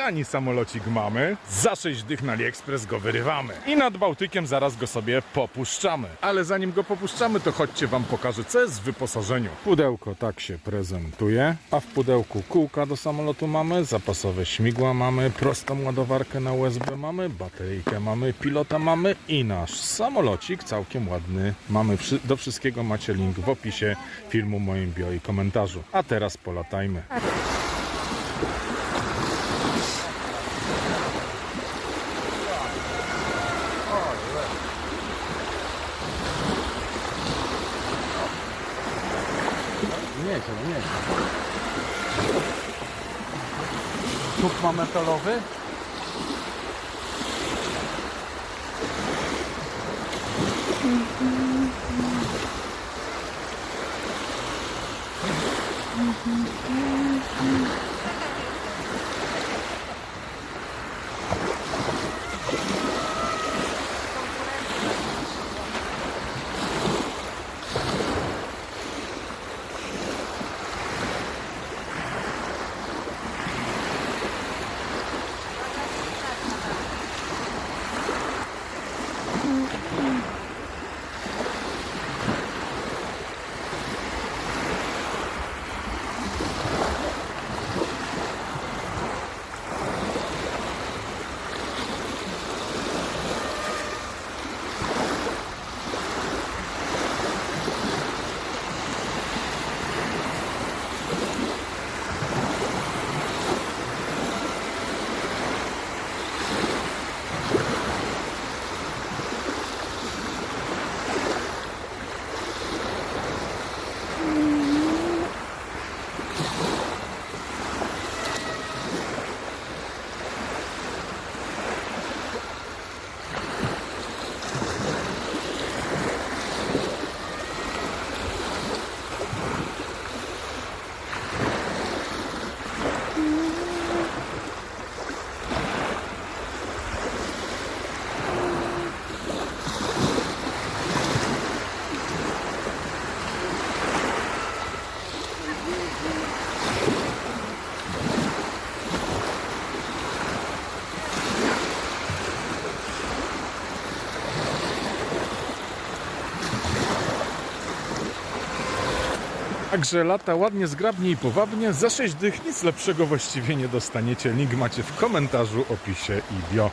Tani samolocik mamy, za 6 dych na AliExpress go wyrywamy. I nad Bałtykiem zaraz go sobie popuszczamy. Ale zanim go popuszczamy, to chodźcie wam pokażę, co jest w wyposażeniu. Pudełko tak się prezentuje, a w pudełku kółka do samolotu mamy, zapasowe śmigła mamy, prostą ładowarkę na USB mamy, bateryjkę mamy, pilota mamy i nasz samolocik całkiem ładny mamy. Do wszystkiego macie link w opisie filmu, moim bio i komentarzu. A teraz polatajmy. Nie, to nie. Słup ma metalowy? 嗯。Także lata ładnie, zgrabnie i powabnie. Za 6 dych nic lepszego właściwie nie dostaniecie. Link macie w komentarzu, opisie i bio.